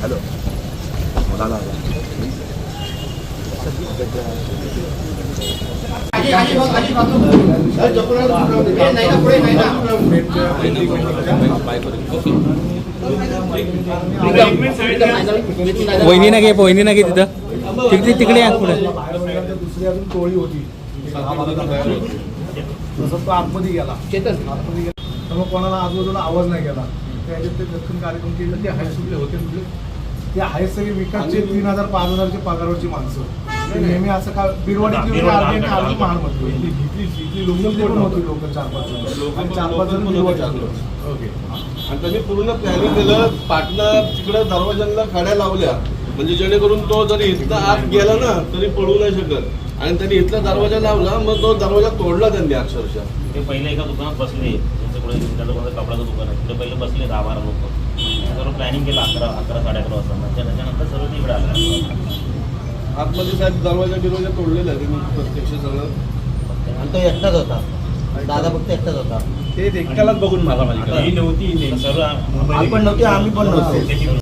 Hello. मुलाला वहिनी ना घे वहिनी ना घे तिथं. तिकडे तिकडे या पुढे. दुसरी अजून टोळी होती. तसं तो आतमध्ये गेला आतमध्ये गेला. तर मग कोणाला आजूबाजूला आवाज नाही गेला. त्याच्यात ते दक्षिण कार्यक्रम केले ते हाय सुटले होते कुठले ते आहेत सगळे विकासचे तीन हजार पाच हजारचे पगारावरची माणसं. नेहमी असं का बिरवाडीतली अर्धी पण होती लोक. चार पाच चार पाच जण बिरवाडी ओके. आणि त्यांनी पूर्ण प्लॅनिंग केलं पाटणं तिकडे दरवाजांना खड्या लावल्या. म्हणजे जेणेकरून तो जरी इथला आत गेला ना तरी पळू नाही शकत. आणि त्यांनी इथला दरवाजा लावला मग तो दरवाजा तोडला त्यांनी अक्षरशः. ते पहिले एका दुकानात बसले. त्यांच्या पुढे त्या दुकानाचं कपड्याचं दुकान आहे. तिथे पहिले बसले दहा बारा लोक. सर्व प्लॅनिंग केलं अकरा अकरा साडे अकरा वाजता नंतर त्याच्यानंतर सर्व ते इकडे आलं. आतमध्ये साहेब दरवाजा बिरवाजा तोडलेला आहे. त्यांनी प्रत्यक्ष सगळं. आणि तो एकटाच होता. दादा फक्त एकटाच होता. ते एकट्यालाच बघून मला माझी नव्हती सर्व आम्ही पण नव्हते आम्ही पण नव्हतो.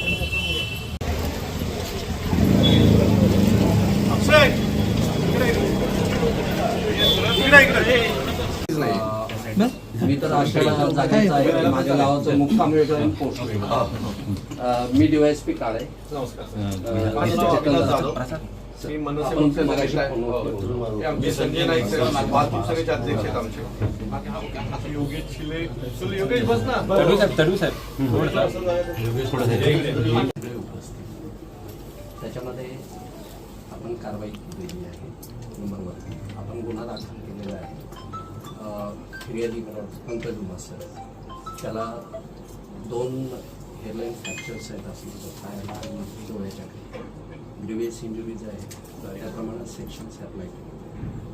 आहे. माझ्या गावाचं मुक्काम वेगळं आणि पोस्ट वेगळं अं, मी डीवायएसपी काळे. मी मनसे आहे. फोनवर बोललो. आमचे संजय नाईक साहेब वाहतूक सेनेचे अध्यक्ष आहेत आमचे. योगेश शिले चल, योगेश बस ना. तडू साहेब तडू साहेब. सगळे उपस्थित त्याच्यामध्ये आपण कारवाई केलेली आहे. Number one. आपण गुन्हा दाखल केलेला आहे. अं, फिर्यादी पंकज उमासर त्याला दोन हेअरलाईन फ्रॅक्चर्स आहेत असं पायाला डोळ्याच्या खाली. ग्रिवियस इंजुरीज आहे. त्याप्रमाणे सेक्शन्स अप्लाय केले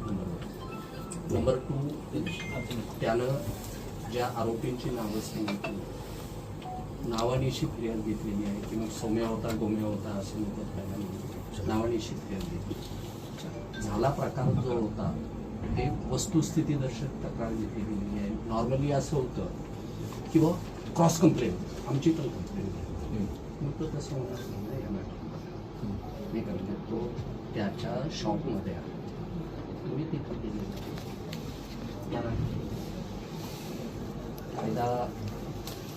नंबर वन नंबर टू त्यानं ज्या आरोपींची नावं सांगितली नावानिशी फिर्याद घेतलेली आहे की मग सोम्या होता गोम्या होता असे नको नावानिशी फिर्याद घेतली. झाला प्रकार जो होता ते वस्तुस्थितीदर्शक तक्रार घेतली गेलेली आहे नॉर्मली असं होतं की बुवा क्रॉस कंप्लेंट आमची पण कंप्लेंट मग तो तसं होणार नाही या मॅटरमध्ये नाही कारण तो त्याच्या शॉपमध्ये आहे. तुम्ही तिथं बरं. कायदा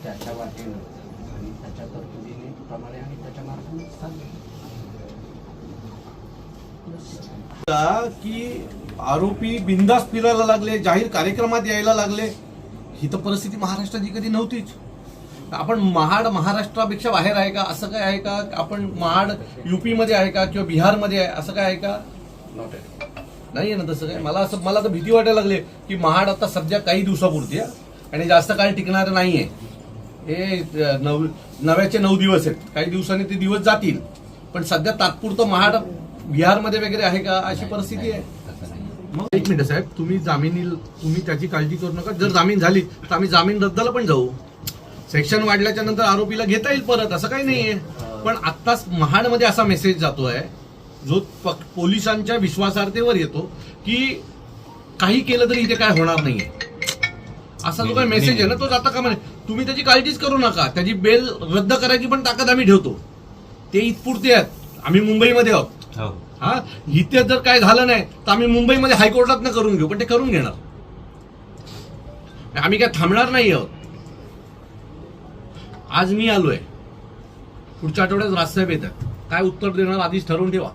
त्याच्या वाटेनं आणि त्याच्या तरतुदीने प्रमाणे आणि त्याच्या मार्गाने चालले. का की आरोपी बिंदास फिरायला लागले जाहीर कार्यक्रमात यायला लागले. ही तर परिस्थिती महाराष्ट्राची कधी नव्हतीच. आपण महाड महाराष्ट्रापेक्षा बाहेर आहे का? असं काय आहे का? आपण महाड युपी मध्ये आहे का? किंवा बिहारमध्ये आहे? असं काय आहे का. नाही आहे ना तसं काय? मला असं मला तर भीती वाटायला लागली की महाड आता सध्या काही दिवसापुरती आहे आणि जास्त काळ टिकणार नाहीये. हे अ, नव नव्याचे नऊ दिवस आहेत. काही दिवसांनी ते दिवस जातील. पण सध्या तात्पुरतं महाड बिहारमध्ये वगैरे आहे का? अशी परिस्थिती आहे? मग एक मिनिट साहेब तुम्ही जामीन तुम्ही त्याची काळजी करू नका. जर जामीन झाली तर आम्ही जामीन रद्दाला पण जाऊ. सेक्शन वाढल्याच्या नंतर आरोपीला घेता येईल परत असं काही नाहीये. पण आत्ताच महाडमध्ये असा मेसेज जातोय जो प- पोलिसांच्या विश्वासार्हतेवर येतो की काही केलं तरी इथे काय होणार नाहीये. असा जो काही मेसेज आहे ना तो जाता का म्हणे तुम्ही त्याची काळजीच करू नका. त्याची बेल रद्द करायची पण ताकद आम्ही ठेवतो. ते इथपुरते आहेत. आम्ही मुंबईमध्ये आहोत. हो. हा. इथे जर काय झालं नाही तर आम्ही मुंबईमध्ये हायकोर्टात करून घेऊ पण ते करून घेणार. आम्ही काय थांबणार नाही आहोत. आज मी आलोय. पुढच्या आठवड्यात राजसाहेब येतात. काय उत्तर देणार आधीच ठरवून ठेवा.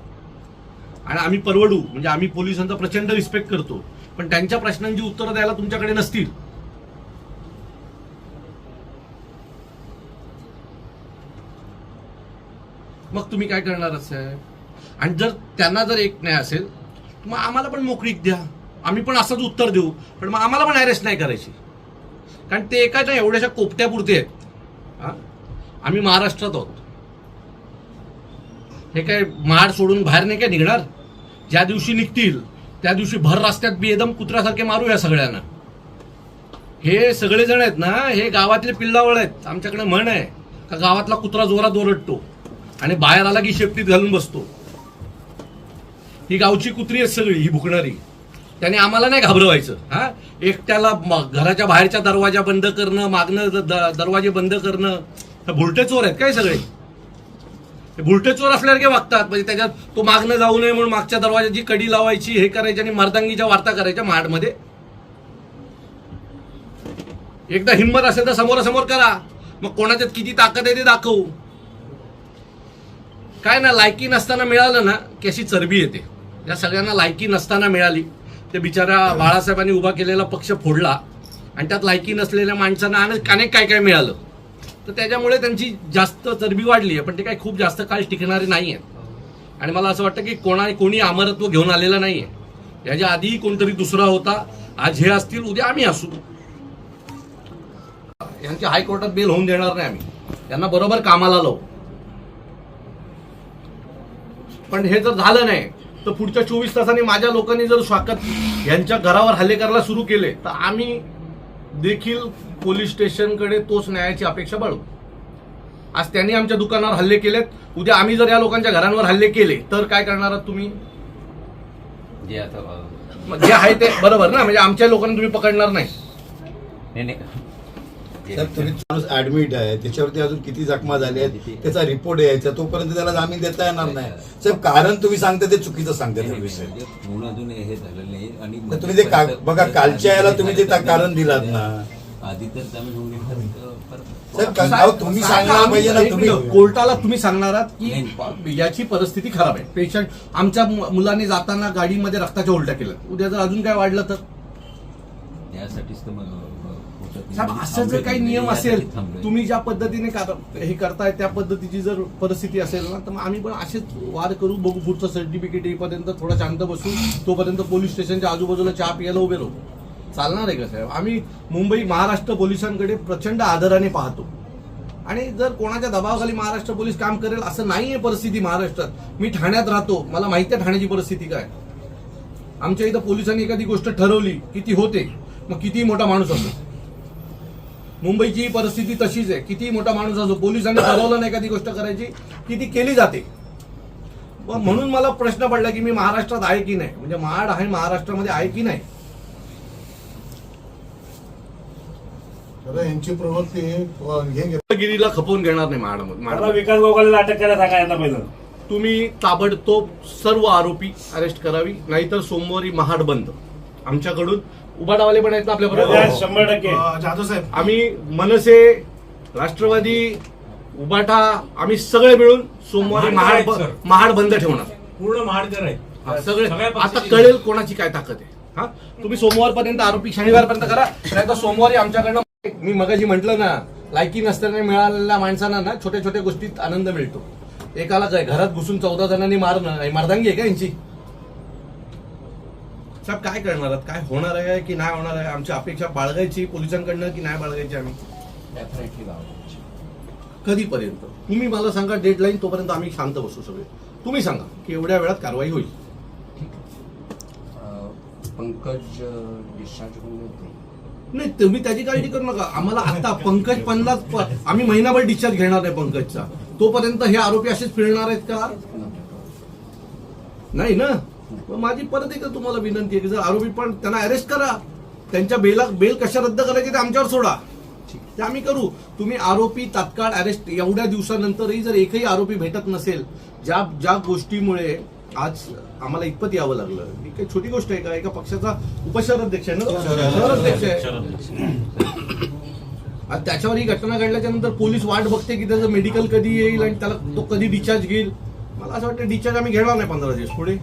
आणि आम्ही परवडू म्हणजे आम्ही पोलिसांचा प्रचंड रिस्पेक्ट करतो. पण त्यांच्या प्रश्नांची उत्तरं द्यायला तुमच्याकडे नसतील. मग तुम्ही काय करणार साहेब आणि जर त्यांना जर एक नाही असेल तर मग आम्हाला पण मोकळीक द्या. आम्ही पण असंच उत्तर देऊ. पण मग आम्हाला पण अरेस्ट नाही करायची. कारण ते एकाच्या एवढ्याशा कोपत्यापुरते आहेत. आम्ही महाराष्ट्रात आहोत. हे काय महाड सोडून बाहेर नाही काय निघणार? ज्या दिवशी निघतील त्या दिवशी भर रस्त्यात बेदम कुत्र्यासारखे मारू या सगळ्यांना. हे सगळे जण आहेत ना हे गावातले पिल्लावळ आहेत. आमच्याकडे म्हण आहे. का गावातला कुत्रा जोरात ओरडतो आणि बाहेर आला की शेपटीत घालून बसतो. ही गावची कुत्री आहे सगळी ही भुकणारी. त्याने आम्हाला नाही घाबरवायचं हा? एकट्याला घराच्या बाहेरच्या दरवाजा बंद करणं मागणं दरवाजे बंद करणं भुलटे चोर आहेत काय सगळे? भुलटे चोर असल्यासारखे वागतात? म्हणजे त्याच्यात तो मागणं जाऊ नये म्हणून मागच्या दरवाजाची कडी लावायची हे करायची आणि मर्दांगीच्या वार्ता करायच्या महाडमध्ये. एकदा हिंमत असेल तर समोरासमोर करा. मग कोणाच्यात किती ताकद आहे ते दाखवू. काय ना लायकी नसताना मिळालं ना की अशी चरबी येते. या सगळ्यांना लायकी नसताना मिळाली. ते बिचारा बाळासाहेबांनी उभा केलेला पक्ष फोडला. आणि त्यात लायकी नसलेल्या माणसांना अनेक अनेक काय काय मिळालं. तर त्याच्यामुळे त्यांची जास्त चरबी वाढली आहे पण ते काही खूप जास्त काळ टिकणारे नाही आहेत आणि मला असं वाटतं की कोणा कोणी अमरत्व घेऊन आलेलं नाही आहे याच्या आधीही कोणतरी दुसरा होता. आज हे असतील उद्या आम्ही असू. यांच्या हायकोर्टात बेल होऊन देणार नाही आम्ही. यांना बरोबर कामाला लावू. पण हे जर झालं नाही तर पुढच्या चोवीस तासांनी माझ्या लोकांनी जर स्वागत यांच्या घरावर हल्ले करायला सुरू केले तर आम्ही देखील पोलीस स्टेशनकडे तोच न्यायाची अपेक्षा बाळगू. आज त्यांनी आमच्या दुकानावर हल्ले केलेत. उद्या आम्ही जर या लोकांच्या घरांवर हल्ले केले तर काय करणार आहात तुम्ही? जे आता आहे ते बरोबर ना? म्हणजे आमच्या लोकांना तुम्ही पकडणार नाही. नाही नाही. साहेब तुम्ही माणूस ऍडमिट आहे. त्याच्यावरती अजून किती जखमा झाल्या आहेत त्याचा रिपोर्ट यायचा. तोपर्यंत त्याला जामीन देता येणार नाही. साहेब कारण तुम्ही सांगता ते चुकीचं सांगता पूर्ण अजून हे झालेलं नाही. आणि तर तुम्ही ते का- बघा कालच्या याला तुम्ही ते कारण दिलात ना. आधी तर जामीन होऊन गेलं, तर परत- साहेब का- अहो, तुम्ही सांगणार पाहिजे ना एक तुम्ही. मिनिट, कोर्टाला तुम्ही सांगणार आहात की याची परिस्थिती खराब आहे. पेशंट आमच्या मु- मुलाने जाताना गाडीमध्ये रक्ताच्या उलट्या केल्या उद्या जर अजून काय वाढलं तर? यासाठीच तर मग साहेब असं जर काही मी नियम असेल. तुम्ही ज्या पद्धतीने हे करताय त्या पद्धतीची जर परिस्थिती असेल ना तर मग आम्ही पण असेच वाद करू बघू पुढचं सर्टिफिकेट येईपर्यंत थोडा शांत बसू. तोपर्यंत पोलीस स्टेशनच्या आजूबाजूला चहा पियाला उभे राहू. चालणार आहे का साहेब? आम्ही मुंबई महाराष्ट्र पोलिसांकडे प्रचंड आदराने पाहतो. आणि जर कोणाच्या दबावाखाली महाराष्ट्र पोलीस काम करेल असं नाहीये परिस्थिती महाराष्ट्रात. मी ठाण्यात राहतो. मला माहिती आहे ठाण्याची परिस्थिती काय. आमच्या इथं पोलिसांनी एखादी गोष्ट ठरवली की ती होते मग किती मोठा माणूस असो. मुंबईची परिस्थिती तशीच आहे. किती मोठा माणूस असो पोलिसांनी ठरवलं नाही एखादी गोष्ट करायची? की ती केली जाते? म्हणून मला प्रश्न पडला की मी महाराष्ट्रात आहे की नाही? म्हणजे महाड आहे महाराष्ट्रामध्ये आहे की नाही? यांची प्रवृत्ती गिरीला खपवून घेणार नाही महाडामध्ये. विकास गोगालेला अटक करायला सांगा यांना पहिलं. तुम्ही ताबडतोब सर्व आरोपी अरेस्ट करावी नाहीतर सोमवारी महाड बंद. आमच्याकडून उबाडावाले पण आहेत ना आपल्या बरोबर? शंभर टक्के. जाधव साहेब. आम्ही मनसे राष्ट्रवादी उबाटा आम्ही सगळे मिळून सोमवारी महाड ब- महाड बंद ठेवणार. पूर्ण महाडकर आहे हा, सगळे आता कळेल कोणाची काय ताकद आहे. हा तुम्ही सोमवारपर्यंत आरोपी शनिवारपर्यंत करा नाही तर सोमवारी आमच्याकडनं मी मगाशी म्हटलं ना लायकी नसताना मिळालेल्या माणसांना ना छोट्या छोट्या गोष्टीत आनंद मिळतो. एकाला काय घरात घुसून चौदा जणांनी मारणं हे मर्दांगी आहे का यांची? साहेब काय करणार आहात? काय होणार आहे की नाही होणार आहे? आमची अपेक्षा बाळगायची पोलिसांकडनं की नाही बाळगायची आम्ही. कधीपर्यंत? तुम्ही मला सांगा डेडलाईन तोपर्यंत आम्ही शांत बसू सगळे. तुम्ही सांगा की एवढ्या वेळात कारवाई होईल. पंकज डिस्चार्ज होऊन येते नाही तुम्ही त्याची काळजी करू नका. आम्हाला आता पंकज पन्नास आम्ही महिनाभर डिस्चार्ज घेणार आहे पंकजचा. तोपर्यंत हे आरोपी असेच फिरणार आहेत का? नाही ना? मग माझी परत एकदा तुम्हाला विनंती आहे की जर आरोपी पण त्यांना अरेस्ट करा. त्यांच्या बेला बेल कशा रद्द करायची ते आमच्यावर सोडा. ते आम्ही करू. तुम्ही आरोपी तात्काळ अरेस्ट एवढ्या दिवसानंतरही जर एकही आरोपी भेटत नसेल ज्या ज्या गोष्टीमुळे आज आम्हाला इतपत यावं लागलं. ही काही छोटी गोष्ट आहे का? एका पक्षाचा उपशहराध्यक्ष आहे ना? शहराध्यक्ष आहे. शरद आणि त्याच्यावर ही घटना घडल्याच्या नंतर पोलीस वाट बघते की त्याचं मेडिकल कधी येईल आणि त्याला तो कधी डिस्चार्ज घेईल. मला असं वाटतं डिस्चार्ज आम्ही घेणार नाही पंधरा दिवस. पुढे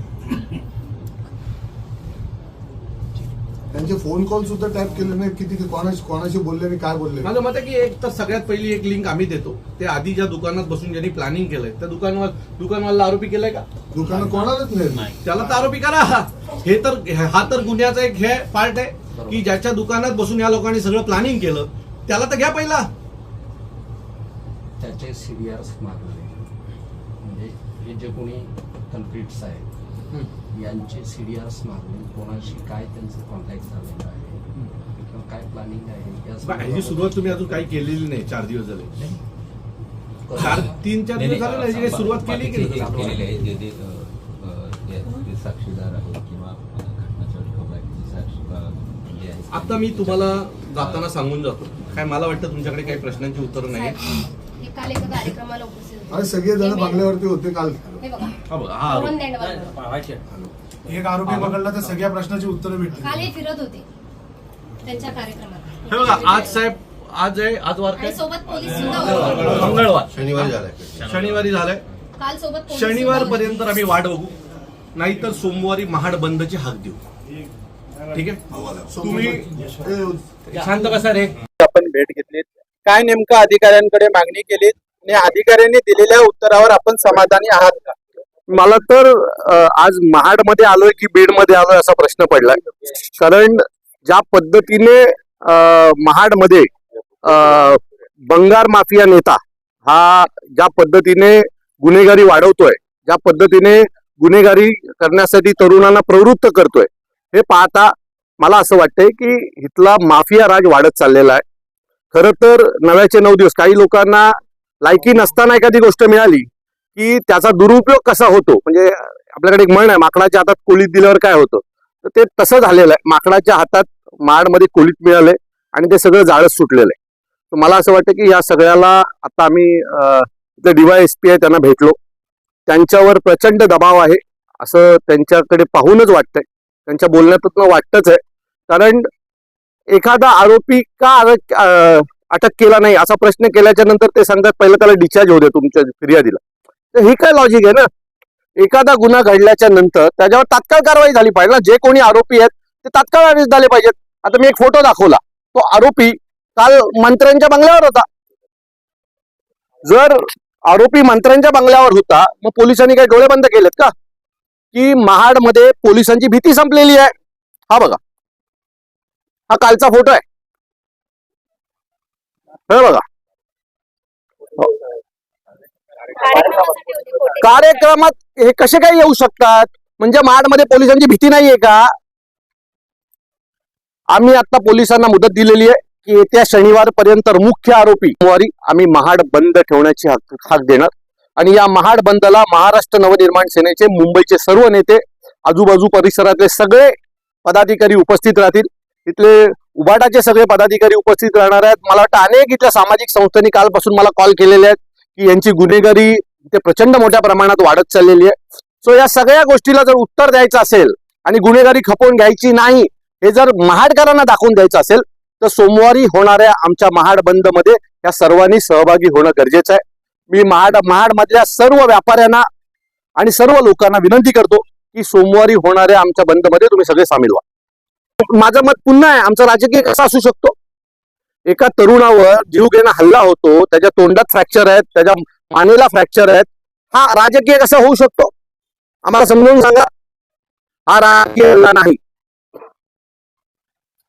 त्यांचे फोन कॉल सुद्धा टॅप केले नाही. किती कोणाशी कोणाशी बोलले आणि काय बोलले? माझं मत आहे की एक तर सगळ्यात पहिली एक लिंक आम्ही देतो. ते आधी ज्या दुकानात बसून ज्यांनी प्लॅनिंग केलंय त्या दुकानवाल दुकानवाला आरोपी केलंय का? दुकानं कोणालाच नाही. त्याला तर आरोपी करा. हे तर हा तर गुन्ह्याचा एक हे पार्ट आहे की ज्याच्या दुकानात बसून या लोकांनी सगळं प्लॅनिंग केलं त्याला तर घ्या पहिला. त्याचे सिरियर्स मागले म्हणजे हे जे कोणी कल्प्रिट्स आहेत यांचे सी डी आर्स मागून कोणाशी काय त्यांचं कॉन्टॅक्ट झालेलं आहे? किंवा काय प्लॅनिंग आहे? या ह्याची संदर्भात- सुरुवात तुम्ही अजून काही केलेली नाही. चार दिवस झाले. चार तीन चार दिवस झाले ना ह्याची काही नाही, सुरुवात केली की बाकीचे नाही? केलेले आहे जे जे अ, अ, जे- जे साक्षीदार आहेत किंवा घटनास्थळी ठोक आहेत, जे साक्ष अ, जे आहेत. आता मी तुम्हाला जाताना सांगून जातो. काय मला वाटतं तुमच्याकडे काही प्रश्नांची उत्तरं नाही हे काल एका कार्यक्रमाला उपस्थित आणि सगळे जण बंगल्यावरती होते काल. हे बघा. हा बघा हा आरोप. पवन दंडवार एक आरोपी पकडला तर सगळ्या प्रश्नाची उत्तरं काल हे फिरत होते. त्यांच्या कार्यक्रमात. हे बघा आज साहेब आज आहे आज वार आणि काय सोबत पोलीस सुद्धा होते. मंगळवार. शनिवारी झालाय. शनिवारी. झालाय. काल सोबत पोलीस शनिवार होते. पर्यंत आम्ही वाट बघू. नाहीतर सोमवारी महाड बंदची हाक देऊ. ठीक आहे? तुम्ही शांत बसा रे. आपण भेट घेतली काय नेमकं अधिकाऱ्यांकडे मागणी केली आणि अधिकाऱ्यांनी दिलेल्या उत्तरावर आपण समाधानी आहात का? मला तर आज महाडमध्ये आलोय की बीडमध्ये आलोय असा प्रश्न पडलाय कारण ज्या पद्धतीने महाडमध्ये बंगार माफिया नेता हा ज्या पद्धतीने गुन्हेगारी वाढवतोय ज्या पद्धतीने गुन्हेगारी करण्यासाठी तरुणांना प्रवृत्त करतोय हे पाहता मला असं वाटतंय की इथला माफिया राज वाढत चाललेला आहे. खरं तर नव्याचे नऊ दिवस काही लोकांना लायकी नसताना एखादी गोष्ट मिळाली की त्याचा दुरुपयोग कसा होतो? म्हणजे आपल्याकडे एक म्हण आहे माकडाच्या हातात कोलीत दिल्यावर काय होतं? तर ते तसं झालेलं आहे. माकडाच्या हातात माडमध्ये कोलीत मिळालंय आणि ते सगळं जाळच सुटलेलं आहे. तर मला असं वाटतं की या सगळ्याला आता आम्ही इथले डीवायएसपी आहे त्यांना भेटलो. त्यांच्यावर प्रचंड दबाव आहे असं त्यांच्याकडे पाहूनच वाटतंय. त्यांच्या बोलण्यातून वाटतच आहे. कारण एखादा आरोपी का अटक केला नाही असा प्रश्न केल्याच्यानंतर ते सांगतात पहिलं त्याला डिस्चार्ज होऊ दे तुमच्या फिर्यादीला. तर हे काय लॉजिक आहे ना? एखादा गुन्हा घडल्याच्या नंतर त्याच्यावर तात्काळ कारवाई झाली पाहिजे ना? जे कोणी आरोपी आहेत ते तात्काळ अरेस्ट झाले पाहिजेत. आता मी एक फोटो दाखवला. तो आरोपी काल मंत्र्यांच्या बंगल्यावर होता. जर आरोपी मंत्र्यांच्या बंगल्यावर होता मग पोलिसांनी काही डोळे बंद केलेत का? की महाडमध्ये पोलिसांची भीती संपलेली आहे. हा बघा. हा कालचा फोटो आहे. हे बघा. कार्यक्रमात हे कसे काय येऊ शकतात? म्हणजे महाडमध्ये पोलिसांची भीती नाहीये का? आम्ही आता पोलिसांना मुदत दिलेली आहे की येत्या शनिवार पर्यंत मुख्य आरोपी सोमवारी आम्ही महाड बंद ठेवण्याची हाक हाक देणार. आणि या महाड बंदला महाराष्ट्र नवनिर्माण सेनेचे मुंबईचे सर्व नेते आजूबाजू परिसरातले सगळे पदाधिकारी उपस्थित राहतील. इथले उबाटाचे सगळे पदाधिकारी उपस्थित राहणार आहेत. मला वाटतं अनेक इथल्या सामाजिक संस्थांनी कालपासून मला कॉल केलेले आहेत की यांची गुन्हेगारी इथे प्रचंड मोठ्या प्रमाणात वाढत चाललेली आहे. सो या सगळ्या गोष्टीला जर उत्तर द्यायचं असेल आणि गुन्हेगारी खपवून घ्यायची नाही हे जर महाडकरांना दाखवून द्यायचं असेल तर सोमवारी होणाऱ्या आमच्या महाड बंदमध्ये या सर्वांनी सहभागी होणं गरजेचं आहे. मी महाड महाडमधल्या सर्व व्यापाऱ्यांना आणि सर्व लोकांना विनंती करतो की सोमवारी होणाऱ्या आमच्या बंदमध्ये तुम्ही सगळे सामील व्हा. माझं मत पुन्हा आहे आमचा राजकीय कसा असू शकतो? एका तरुणावर जीव घेणं हल्ला होतो त्याच्या तोंडात फ्रॅक्चर आहेत त्याच्या मानेला फ्रॅक्चर आहेत हा राजकीय कसा होऊ शकतो? आम्हाला समजून सांगा. हा राजकीय हल्ला नाही.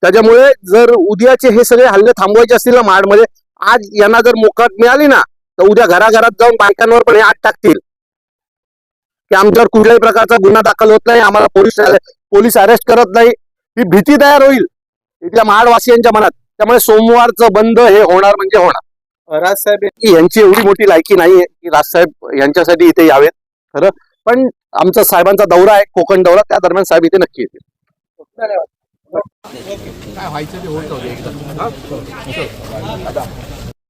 त्याच्यामुळे जर उद्याचे हे सगळे हल्ले थांबवायचे असतील ना माडमध्ये म्हणजे आज यांना जर मोकाट मिळाली ना तर उद्या घराघरात जाऊन बायकांवर पण हे आत टाकतील. की आमच्यावर कुठल्याही प्रकारचा गुन्हा दाखल होत नाही आम्हाला पोलीस पोलीस अरेस्ट करत नाही. ही भीती तयार होईल. इथल्या महाडवासियांच्या मनात. त्यामुळे सोमवारचं बंद हे होणार म्हणजे होणार. राजसाहेब यांची एवढी मोठी लायकी नाहीये की राजसाहेब यांच्यासाठी इथे यावेत. खरं. पण आमचा साहेबांचा दौरा आहे कोकण दौरा त्या दरम्यान साहेब इथे नक्की येतील. काय व्हायचं ते होत